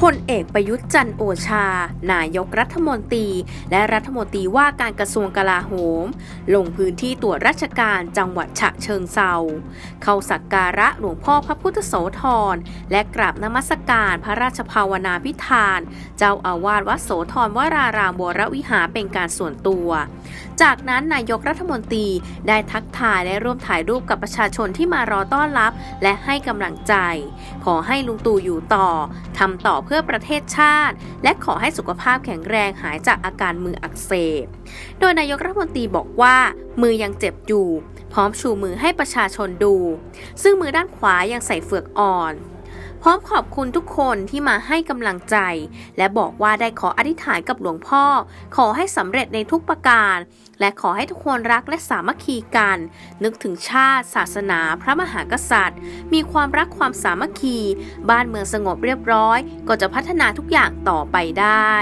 พลเอกประยุทธ์จันโอชา นายกรัฐมนตรี และรัฐมนตรีว่าการกระทรวงกลาโหม ลงพื้นที่ตรวจราชการจังหวัดฉะเชิงเซาเข้าสักการะหลวงพ่อพระพุทธโสธร และกราบนมัสการพระราชภาวนาพิธาน เจ้าอาวาสวัดโสธรวรารามวรวิหารเป็นการส่วนตัว จากนั้นนายกรัฐมนตรีได้ทักทายและร่วมถ่ายรูปกับประชาชนที่มารอต้อนรับ และให้กำลังใจ ขอให้ลุงตู่อยู่ต่อทำต่อเพื่อประเทศชาติ และขอให้สุขภาพแข็งแรงหายจากอาการมืออักเสบ โดยนายกรัฐมนตรีบอกว่า มือยังเจ็บอยู่ พร้อมชูมือให้ประชาชนดู ซึ่งมือด้านขวายังใส่เฟือกอ่อน พร้อมขอบคุณทุกคนที่มาให้กำลังใจ และบอกว่าได้ขออธิษฐานกับหลวงพ่อ ขอให้สำเร็จในทุกประการ และขอให้ทุกคนรักและสามัคคีกัน นึกถึงชาติ ศาสนา พระมหากษัตริย์ มีความรักความสามัคคี บ้านเมืองสงบเรียบร้อย ก็จะพัฒนาทุกอย่างต่อไปได้